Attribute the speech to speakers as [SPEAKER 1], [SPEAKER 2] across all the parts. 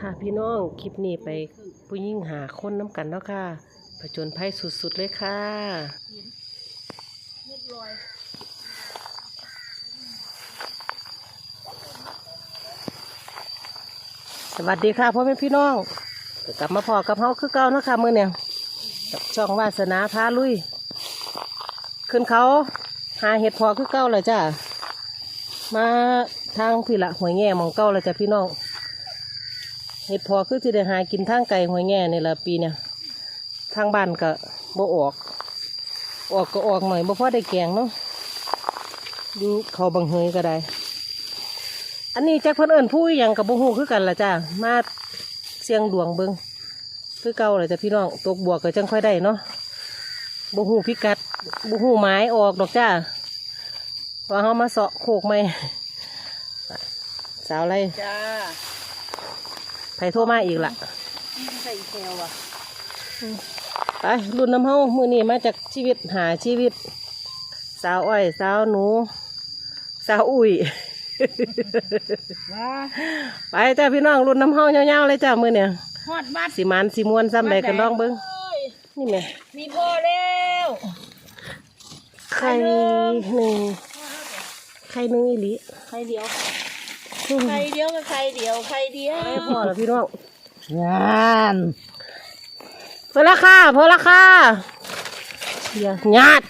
[SPEAKER 1] ค่ะพี่น้องคลิปนี้ไปผู้ยิ่งหาคนน้ำกันเนาะค่ะผจญภัยสุดๆเลยค่ะสวัสดีค่ะพ่อแม่พี่น้องกลับมาพอกับเฮาคือเก่านะคะมื้อเนี่ยกับช่องวาสนาพาลุย ขึ้นเขาหาเห็ดพอคือเก่าเลยจ้ามาทางพี่ละหวยแง่มองเก่าเลยจ้ะพี่น้อง เห็ดพอคือที่ได้หากินทางไก่หวยแง่นี่ละปีเนี่ยทางบ้านก็บ่ออก ออกก็ออกหน่อยบ่พอได้แกงเนาะอยู่เขาบังเฮยก็ได้ อันนี้แจ็คเพิ่นเอิญผู้อหยังกับบ่ฮู้คือกันล่ะจ้ามาเสียงดวงเบิงคือเก่าล่ะจ้ะพี่น้องตกบวกก็จังค่อยได้เนาะบ่ฮู้พิกัดบ่ฮู้หมายออกดอกจ้าว่าเฮามาเสาะโคกไหมสาวอะไร
[SPEAKER 2] จ้า
[SPEAKER 1] ไผโทรมาอีกล่ะ
[SPEAKER 2] ใส่แคลว่ะ
[SPEAKER 1] ไปรุ่นน้ำเฮามือนี้มาจากชีวิตหาชีวิต สาวอ้อย สาวหนู สาวอุ้ย
[SPEAKER 2] ว้า
[SPEAKER 1] ไปจ้าพี่น้องรุ่นน้ำเฮายาวๆเลยจ้ามือเนี่ย
[SPEAKER 2] ฮอดบัด
[SPEAKER 1] สิมันสิมวนซ้ำใดกันลองเบิ้ง
[SPEAKER 2] โอ้ย
[SPEAKER 1] นี่แม่
[SPEAKER 2] มีพ่อแล้ว
[SPEAKER 1] ไข่หนึ่งไข่หนึ่งอีหลี
[SPEAKER 2] ใครเดียว ใครเดียวกับใครเดียวใครเดียว
[SPEAKER 1] ไม่พอแล้วพี่น้อง
[SPEAKER 2] งาน
[SPEAKER 1] พอละค่ะพอละค่ะเดี๋ยวญาติ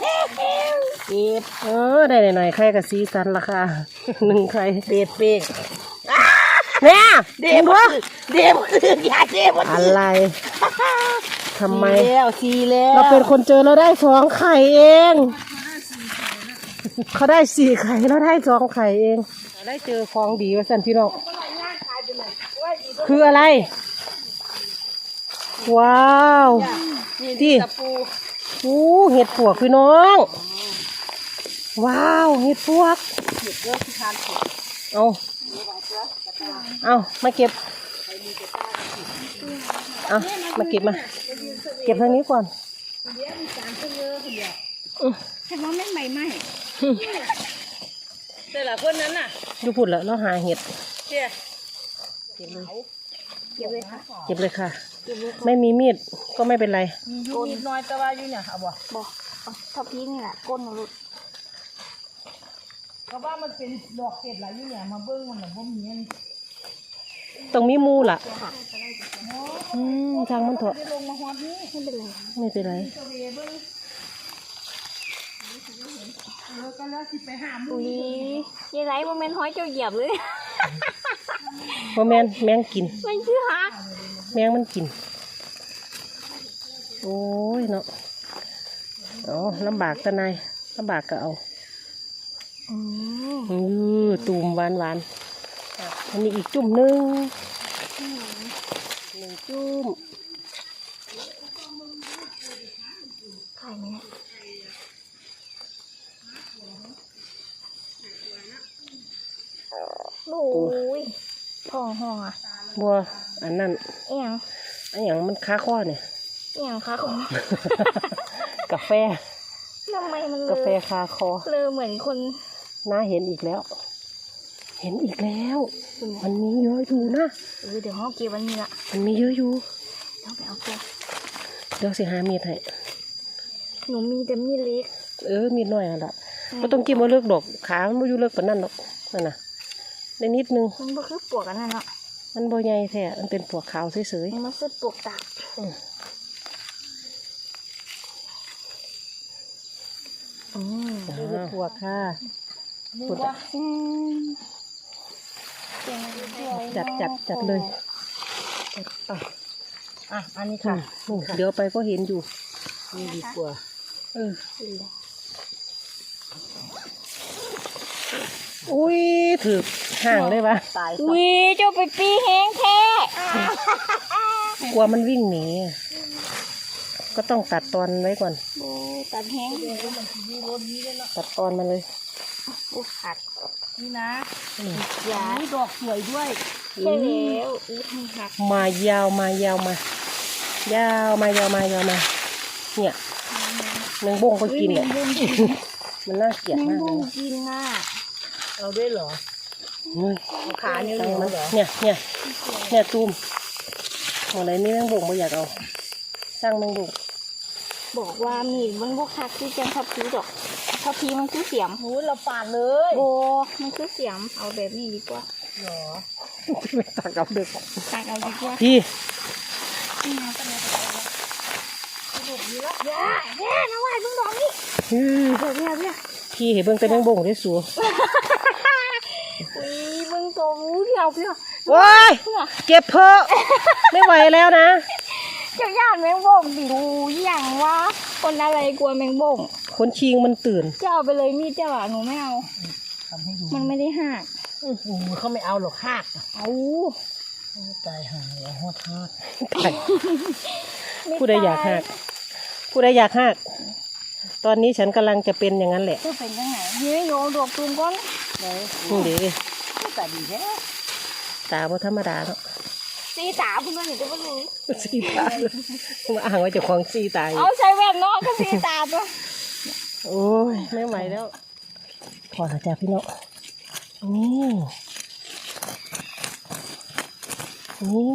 [SPEAKER 2] เก็บ
[SPEAKER 1] เออได้หน่อยๆไข่กับสีสันละค่ะหนึ่งไข่
[SPEAKER 2] เด็บเป็ก
[SPEAKER 1] เนี่ย
[SPEAKER 2] เด็บวะเด็บคือยาเด็บวะ
[SPEAKER 1] อะไรทำไม
[SPEAKER 2] สีแล้วสีแล้ว
[SPEAKER 1] เราเป็นคนเจอเราได้สองไข่เองเขาได้สี่ไข่เราได้สองไข่เอง ได้เจอของดีว่าสันพี่น้องคืออะไร ว้าว
[SPEAKER 2] นี่
[SPEAKER 1] ที่
[SPEAKER 2] ตะปู
[SPEAKER 1] อู้เห็ดปวกพี่น้อง ว้าวเห็ดปวก
[SPEAKER 2] เด็บเยอะที่ทานเผ็ด
[SPEAKER 1] เอาเอามาเก็บเอามาเก็บมา เก็บทางนี้ก่อน
[SPEAKER 2] แต่ว่าไม่ใหม่ไหม แต่ละคนนั้นน่ะ
[SPEAKER 1] ดูพุ่นแล้วเราหาเห็ด
[SPEAKER 2] เจ้า
[SPEAKER 1] เก็บเลย
[SPEAKER 2] เก็บเลยค่ะ
[SPEAKER 1] เก็บเลยค่ะ ไม่มีมีดก็ไม่เป็นไร
[SPEAKER 2] มีอยู่นิดน้อยแต่ว่าอยู่เนี่ยเอาบ่
[SPEAKER 3] บอกทับพีนี่แหละก้นมนุษย์
[SPEAKER 2] เพราะว่ามันเป็นดอกเก็บหลายอยู่เนี่ยมาเบิ้งมันแบบว่ามีอัน
[SPEAKER 1] ต้องมีมูล่ะ
[SPEAKER 3] ค่ะ
[SPEAKER 1] อืมทางมันเถอะ
[SPEAKER 2] ได้ลงมาฮอดนี้
[SPEAKER 3] ไม่เป็นไร
[SPEAKER 1] ไม่เป็นไร
[SPEAKER 2] ตะ เวเบิ้งเออก็แล้วสิไปหาหมู
[SPEAKER 3] อุ้ยยายไรโมเมนต์ห้อยเจ้าเหยียบเลย
[SPEAKER 1] โมแมนแมงกิน
[SPEAKER 3] มันชื่อฮัก
[SPEAKER 1] แมงมันกิน โอ้ยเนาะเอาลำบากตะนายลำบากก็เอา
[SPEAKER 3] อืม
[SPEAKER 1] อือตูมหวานหวานๆอะอันนี้อีกจุ่มหนึ่งหนึ่งจุ่ม
[SPEAKER 3] ขายไหมเนี่ย โอ้ยทองห้องอะ
[SPEAKER 1] บัวอันนั้น
[SPEAKER 3] เอียง
[SPEAKER 1] อันอย่างมันค้าข้อเนี่ย
[SPEAKER 3] เอียงคะของ
[SPEAKER 1] กาแฟ
[SPEAKER 3] ทำไมมันเล
[SPEAKER 1] กาแฟ
[SPEAKER 3] ย
[SPEAKER 1] คาคอ
[SPEAKER 3] เลอเหมือนคน
[SPEAKER 1] น่าเห็นอีกแล้ว เห็นอีกแล้ว มันมีเยอะอยู่นะ
[SPEAKER 3] เออเดี๋ยวห้องเก็บวันนี้ละ
[SPEAKER 1] มันมีเยอะอยู่
[SPEAKER 3] เดี๋ยวไปเอาตัว
[SPEAKER 1] เดี๋ยวสิหามีดให้
[SPEAKER 3] หนูมีแต่มีดเล็ก
[SPEAKER 1] เออมีดน้อยอะละก็ต้องกินมาเลือกดอกขามันไม่อยู่เลือกปานนั้นหรอกนั่นน่ะ ได้นิดนึง
[SPEAKER 3] มันก็คือปวกกันนั่นเนาะ
[SPEAKER 1] มันบ่ใหญ่แท้มันเป็นปวกขาวเฉย
[SPEAKER 3] มันมาซื้อปวกตาก
[SPEAKER 1] ๆอืม
[SPEAKER 3] อืม
[SPEAKER 1] อ่าปวกค่ะปวก
[SPEAKER 3] อืมเก่งด้วย
[SPEAKER 1] จัดจัดจัดเลยจัดไป
[SPEAKER 2] อะอันนี้
[SPEAKER 1] ค่ะ
[SPEAKER 2] ค่ะ
[SPEAKER 1] เดี๋ยวไปก็เห็นอยู่
[SPEAKER 2] นี่ดีกว่า
[SPEAKER 1] เออ อุ้ยถือห่างได้ปะ
[SPEAKER 2] ตาย
[SPEAKER 3] อุ้ยเจ้าไปปีแห้งแท้
[SPEAKER 1] กลัวมันวิ่งหนีก็ต้องตัดตอนไว้ก่อน
[SPEAKER 3] โอ้ตัดแห้ง
[SPEAKER 1] ตัดตอนมันเลย
[SPEAKER 3] อุยขาด
[SPEAKER 2] นี่นะ
[SPEAKER 1] อืม
[SPEAKER 3] ยา
[SPEAKER 2] นี่ดอกสวยด้วย
[SPEAKER 3] ใช่แล้วอุ้ยหัก
[SPEAKER 1] มายาวมายาวมา ยาวมายาวมายาวมา เนี่ยแมงบ้งก็กินเนี่ยมันน่าเกลียด
[SPEAKER 3] แมง
[SPEAKER 1] มากเล
[SPEAKER 3] มุ
[SPEAKER 1] ย
[SPEAKER 3] ม
[SPEAKER 1] นะ
[SPEAKER 3] กินน่ะ
[SPEAKER 2] เอาด้วยเหรอ
[SPEAKER 1] เฮ้ย
[SPEAKER 2] ขานิ้วนิ้วมันเหรอ
[SPEAKER 1] เนี่ยเนี่ยเนี่ยตูมหมดเลยนี่แมงบ่งไม่อยากเอา สร้างแมงบ่ง
[SPEAKER 3] บอกว่ามีดมันบกคักคือจังพับพีดอกพับพีมันคือเสียม
[SPEAKER 2] หูเราปาดเลย
[SPEAKER 3] โบมันคือเสียมเอาแบบนี้ดีกว่า
[SPEAKER 2] เหรอ
[SPEAKER 1] ไม่ตักเอาเด็ก
[SPEAKER 3] ตักเอาดีกว่า
[SPEAKER 1] พี่
[SPEAKER 3] ย่าแย่นะว่ายเพิ่งบอกนี่
[SPEAKER 1] ฮือ
[SPEAKER 3] เดี๋ยวเดี๋ยวเดี๋ยว
[SPEAKER 1] พี่เห็นเบิ่งแต่แมงบ่งได้สัว
[SPEAKER 3] อุ้ย เพิ่งโตมูเดียวเพื่อ
[SPEAKER 1] ว้ายเก็บเพอะไม่ไหวแล้วนะ
[SPEAKER 3] เจ้าย่านแมงบ่งดิดูอย่างว่าคนอะไรกลัวแมงบ่ง
[SPEAKER 1] คนชิงมันตื่น
[SPEAKER 3] เจ้าเอาไปเลยมีดเจ้าอะหนูไม่เอา
[SPEAKER 2] ทำให้ดู
[SPEAKER 3] มันไม่ได้หัก
[SPEAKER 2] โอ้โหเขาไม่เอาหรอกหัก
[SPEAKER 3] เอา
[SPEAKER 2] ตายหาแล้วฮอดฮอด
[SPEAKER 1] ตายผู้ใดอยากหักผู้ใดอยากหักตอนนี้ฉันกำลังจะเป็นอย่างนั้นแหละ
[SPEAKER 3] จะเป็นยังไงนี่โยดอกตูมก้อน
[SPEAKER 2] เลย
[SPEAKER 1] นี่ เด็
[SPEAKER 2] แต่ดีแท้
[SPEAKER 1] ตาบ่ธรรมดาเนาะ
[SPEAKER 3] สีตาเพื่อนหนูจะไม่รู้
[SPEAKER 1] สีตามาอ่างไว้เจ้าของสีตาอยู่
[SPEAKER 3] เอาใช้แว่นเนาะก็สีตาตัว
[SPEAKER 1] โอ้ยไม่ไหวแล้วพอแล้วจ้ะพี่น้องนี่นี่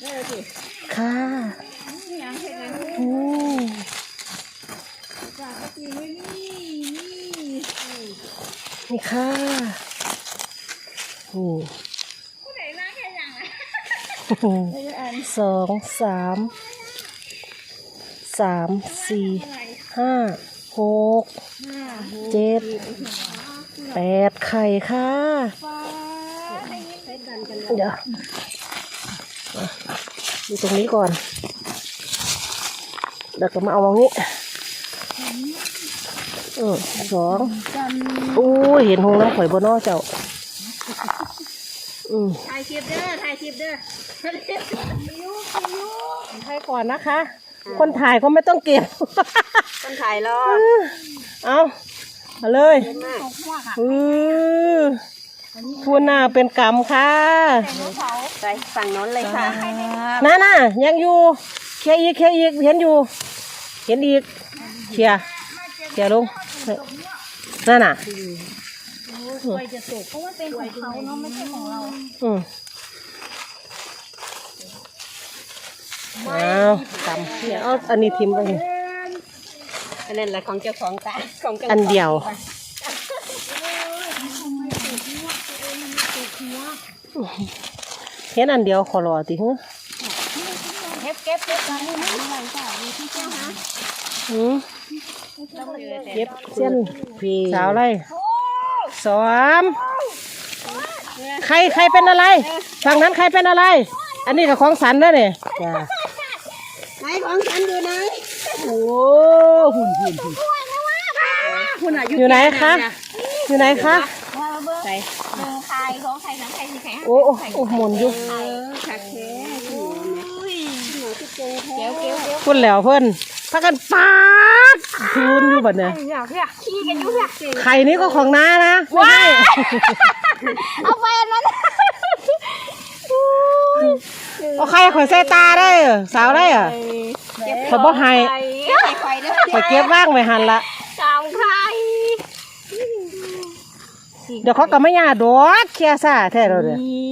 [SPEAKER 2] ได้เลยสิ
[SPEAKER 1] ค่ะ อืมนี่ค่ะนี่สองสามสามสี่ห้าหกเจ็ดแปดไข่ค่ะเดี๋ยวอยู่ตรงนี้ก่อนแล้วก็มาเอาตรงนี้เออสองอู้เห็นหงน้ำข่อยบนนอเจ้า
[SPEAKER 3] ถ่ายคลิปเด้อถ่ายคลิปเด้อ
[SPEAKER 1] ให้ก่อนนะคะ คนถ่ายก็ไม่ต้องเก็บ
[SPEAKER 2] คนถ่ายรอ
[SPEAKER 1] เอามาเลย
[SPEAKER 2] มาก
[SPEAKER 1] อือพูน่าเป็นกรรมค่ะ
[SPEAKER 2] ไปฝั่งโน้นเลยค่ะ
[SPEAKER 1] นั่นน่ะยังอยู่เคลียร์อีกเคลียร์อีกเห็นอยู่ เห็นอีกเคลียร์เคลียร์ลงนั่นน่ะ
[SPEAKER 3] เพราะว่าเป็นของเขาเนาะไม่ใช่ของเรา
[SPEAKER 1] อืมเอากำเนี่ยเอาอันนี้ทิมไปนี่
[SPEAKER 2] อันนั้นแหละของเจ้าของตาของเจ้าขง
[SPEAKER 1] อันเดียว เห็นอันเดียวขอรอติฮึ
[SPEAKER 3] เก็บเก็บเก็บมาให้ไม่ไหวจ้ะมีที่เจ้าฮะ
[SPEAKER 1] อืมเย็บเส้น
[SPEAKER 2] พี่
[SPEAKER 1] สาวอะไร สามใครใครเป็นอะไรฝั่งนั้นใครเป็นอะไร อันนี้กับของสันแล้วเนี่ย
[SPEAKER 2] จ้าไหนของฉันดูนะ
[SPEAKER 1] โอ้
[SPEAKER 2] หุ่นหุ่นหุ่นหุ่นอายุ
[SPEAKER 1] อยู่ไหนคะ อยู่ไหนคะ
[SPEAKER 3] ว่าเบิ้ง
[SPEAKER 2] ใส่
[SPEAKER 3] หนึ่งใครของใครสองใครสี่ใครห้า
[SPEAKER 1] โอ้โอ้โอ้หมุนอยู่
[SPEAKER 2] เออขัดแท้หัวเนี่ยหัวที่เจอแท้
[SPEAKER 3] เดี๋ยวเดี๋ยวเดี๋ยว
[SPEAKER 1] พุ่นแล้วเพิ่น พากันปาดคืนอยู่บัดเนี่ย
[SPEAKER 3] เดี๋ยวเดี๋ยวขี้กันอยู่เพื่อ
[SPEAKER 1] ไข่นี้ก็ของน้านะไม่ใช่
[SPEAKER 3] เอาไปอันนั้น
[SPEAKER 1] เอาไข่ข่อยใส่ตาได้เหรอสาวได้เหรอเขาบ่ให้
[SPEAKER 3] ไข่
[SPEAKER 2] ไฟเด้อ
[SPEAKER 1] ข่อยเก็บว่างไว้หันละ
[SPEAKER 3] สามไข่
[SPEAKER 1] เดี๋ยวเขาก็ไม่ยาดอกเคลียร์ซะแท้เราเนี่ย
[SPEAKER 3] อี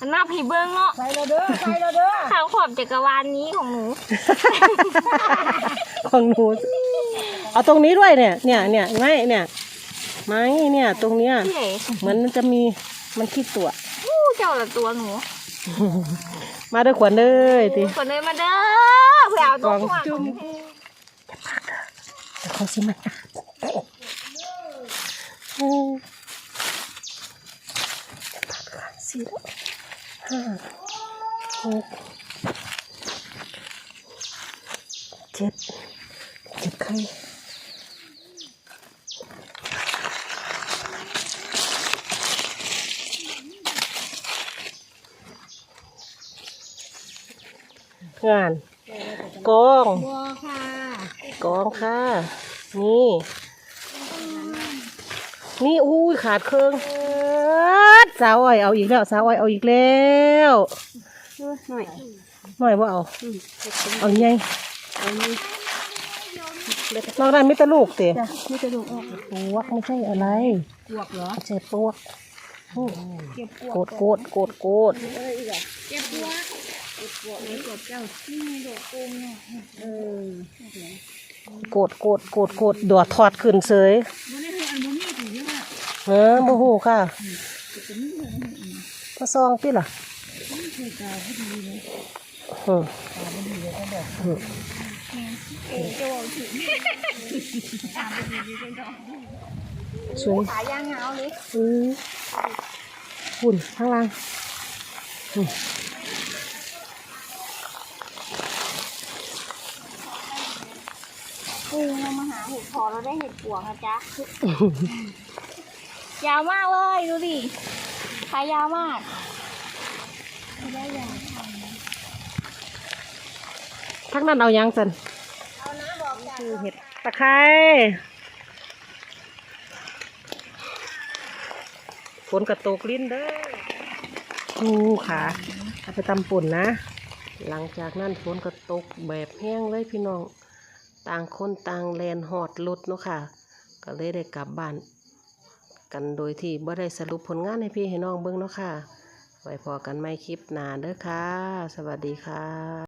[SPEAKER 3] อันหน้าผีเบิ้งเนาะ
[SPEAKER 2] ไฟเราเด้อไฟเราเด้อ
[SPEAKER 3] ข่าวขอบจักรวาลนี้ของหนู
[SPEAKER 1] ของหนูเอาตรงนี้ด้วยเนี่ย เนี่ยเนี่ยไม่เนี่ยไม้เนี่ย ตรงเนี้ย
[SPEAKER 3] พี่เอ๋
[SPEAKER 1] เหมือนมันจะมีมันคิดตัว
[SPEAKER 3] อู้เจ้าละตัวหนู
[SPEAKER 1] มาด้วยขวัญเลยติ
[SPEAKER 3] คนเลยมาเด้อเผื่อเอาตัวขวาง
[SPEAKER 1] จุ่มเดี๋ยวเขาสิมาอืมสี่ ห้าหกเจ็ดเจ็ดใครงานกอง
[SPEAKER 3] บัวค่ะ
[SPEAKER 1] กองค่ะ นี่ นี่อุ้ขาดเครื่อง สาวอ้อยเอาอีกแล้วสาวอ้อยเอาอีกแล้ว
[SPEAKER 2] หน่อย
[SPEAKER 1] หน่อยว่าเอาเอาไง
[SPEAKER 2] เอานี่
[SPEAKER 1] นอกนั้นไม่ตะลูกเตะ
[SPEAKER 2] จ้ะไม่จะดูออก
[SPEAKER 1] ปวกไม่ใช่อะไร
[SPEAKER 2] ปวกเหรอ
[SPEAKER 1] ไม่ใช่ปวกโอ้
[SPEAKER 3] เก็บก
[SPEAKER 1] โก
[SPEAKER 3] ว
[SPEAKER 1] ดโกดโกดโกด
[SPEAKER 3] เก็บกวดเก็บกวดเลยกวดเจ้านี่ดอกกุ้งเนี่ยเออ
[SPEAKER 1] โกดโกดโกดโกดดอดถอดขึ้นเสย
[SPEAKER 3] มันนี่คืออันบ่มีถือใช่ไหม
[SPEAKER 1] เออโมโหค่ะ มาซองพี่ล่ะ
[SPEAKER 3] ถือกาวพอดีเลย
[SPEAKER 1] อืม
[SPEAKER 3] เออจะบอกถึงตามไปดีๆเลยดอก
[SPEAKER 1] สวย
[SPEAKER 3] ขายางเงาเลย
[SPEAKER 1] อือหุ่นข้างล่างอืม
[SPEAKER 3] ปูเรามาหาเห็ดพอเราได้เห็ดปวกนะจ๊ะ ยาวมากเลย ดูดิขายาวมากได้ยาว
[SPEAKER 1] ทักนั้นเอายังสัน
[SPEAKER 3] เอาน้ำบอกจ้ะ
[SPEAKER 1] คือเห็ดตะไคร้ฝนกระตกลิ้นเด้อโอ้ขาเอาไปตำป่นนะ หลังจากนั้นฝนกระตกแบบแห้งเลยพี่น้อง ต่างคนต่างแลนหอดรถเนาะค่ะ ก็เลยได้กลับบ้าน กันโดยที่บ่ได้สรุปผลงานให้พี่ให้น้องเบิ่งเนาะค่ะ ไว้พอกันไม่คลิปหน้าเด้อค่ะ สวัสดีค่ะ